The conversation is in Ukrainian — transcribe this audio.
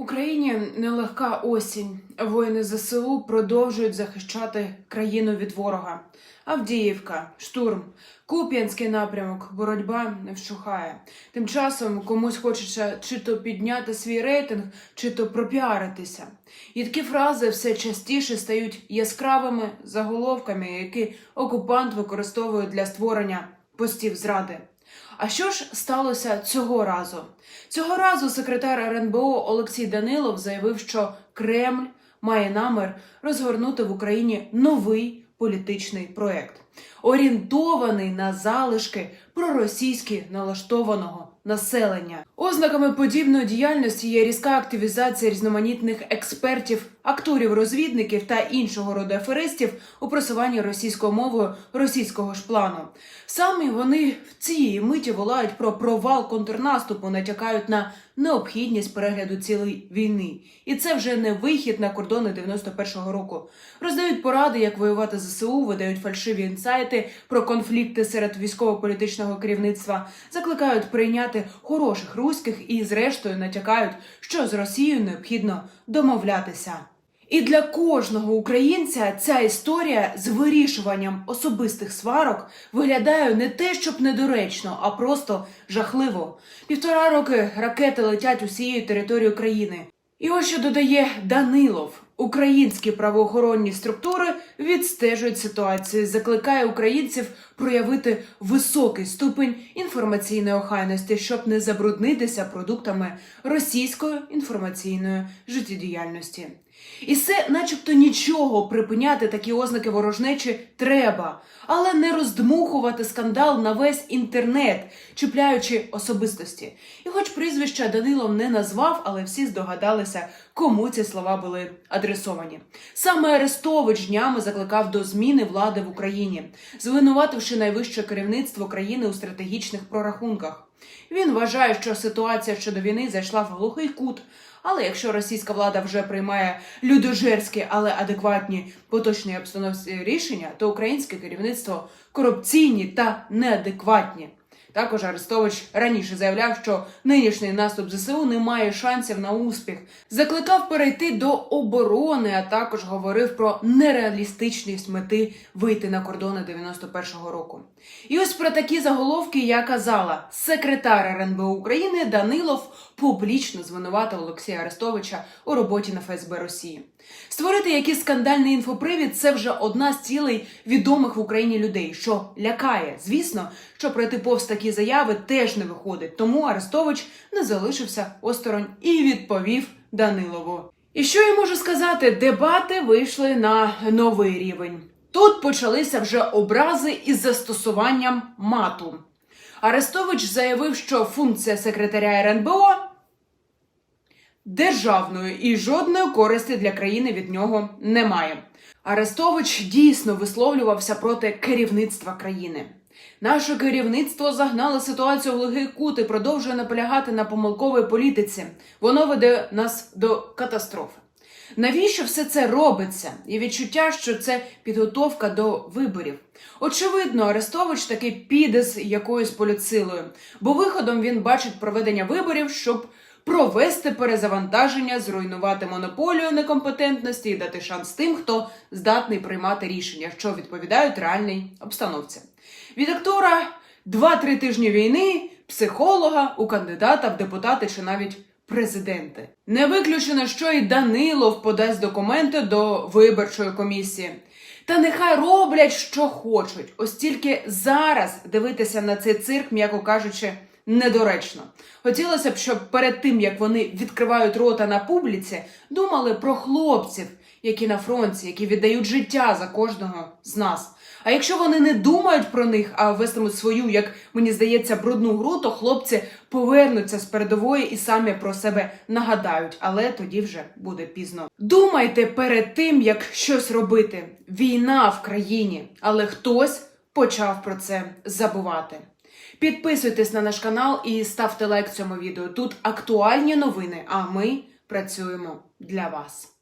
Україні нелегка осінь. Воїни ЗСУ продовжують захищати країну від ворога. Авдіївка, штурм, Куп'янський напрямок, боротьба не вщухає. Тим часом комусь хочеться чи то підняти свій рейтинг, чи то пропіаритися. І такі фрази все частіше стають яскравими заголовками, які окупант використовує для створення постів зради. А що ж сталося цього разу? Цього разу секретар РНБО Олексій Данилов заявив, що Кремль має намір розгорнути в Україні новий політичний проект, орієнтований на залишки проросійськи налаштованого населення. Ознаками подібної діяльності є різка активізація різноманітних експертів, акторів, розвідників та іншого роду аферистів у просуванні російською мовою російського ж плану. Самі вони в цій миті волають про провал контрнаступу, натякають на необхідність перегляду цілої війни. І це вже не вихід на кордони 91-го року. Роздають поради, як воювати з ЗСУ, видають фальшиві інсайти про конфлікти серед військово-політичного керівництва, закликають прийняти хороших руських і, зрештою, натякають, що з Росією необхідно домовлятися. І для кожного українця ця історія з вирішуванням особистих сварок виглядає не те, щоб недоречно, а просто жахливо. Півтора роки ракети летять усією територією країни. І ось що додає Данилов. Українські правоохоронні структури відстежують ситуацію, закликає українців проявити високий ступень інформаційної охайності, щоб не забруднитися продуктами російської інформаційної життєдіяльності. І це, начебто, нічого припиняти такі ознаки ворожнечі треба, але не роздмухувати скандал на весь інтернет, чіпляючи особистості. І хоч прізвища Данилов не назвав, але всі здогадалися, кому ці слова були адресовані. Саме Арестович днями закликав до зміни влади в Україні, звинувативши найвище керівництво країни у стратегічних прорахунках. Він вважає, що ситуація щодо війни зайшла в глухий кут. Але якщо російська влада вже приймає людожерські, але адекватні поточні обстановці рішення, то українське керівництво корупційні та неадекватні. Також Арестович раніше заявляв, що нинішній наступ ЗСУ не має шансів на успіх. Закликав перейти до оборони, а також говорив про нереалістичність мети вийти на кордони 91-го року. І ось про такі заголовки я казала. Секретар РНБО України Данилов публічно звинуватив Олексія Арестовича у роботі на ФСБ Росії. Створити якийсь скандальний інфопривід це вже одна з цілей відомих в Україні людей, що лякає. Звісно, що пройти повз такі заяви теж не виходить. Тому Арестович не залишився осторонь і відповів Данилову. І що я можу сказати? Дебати вийшли на новий рівень. Тут почалися вже образи із застосуванням мату. Арестович заявив, що функція секретаря РНБО державною і жодної користі для країни від нього немає. Арестович дійсно висловлювався проти керівництва країни. Наше керівництво загнало ситуацію в глухий кут і продовжує наполягати на помилковій політиці. Воно веде нас до катастрофи. Навіщо все це робиться? І відчуття, що це підготовка до виборів. Очевидно, Арестович таки піде з якоюсь політсилою, бо виходом він бачить проведення виборів, щоб провести перезавантаження, зруйнувати монополію некомпетентності і дати шанс тим, хто здатний приймати рішення, що відповідають реальній обстановці. Від актора 2-3 тижні війни, психолога, у кандидата в депутати чи навіть президенти. Не виключено, що і Данилов подасть документи до виборчої комісії. Та нехай роблять, що хочуть. Ось тільки зараз дивитися на цей цирк, м'яко кажучи, недоречно. Хотілося б, щоб перед тим як вони відкривають рота на публіці, думали про хлопців, які на фронті, які віддають життя за кожного з нас. А якщо вони не думають про них, а вестимуть свою, як мені здається, брудну гру, то хлопці повернуться з передової і самі про себе нагадають, але тоді вже буде пізно. Думайте перед тим, як щось робити. Війна в країні, але хтось почав про це забувати. Підписуйтесь на наш канал і ставте лайк цьому відео. Тут актуальні новини, а ми працюємо для вас.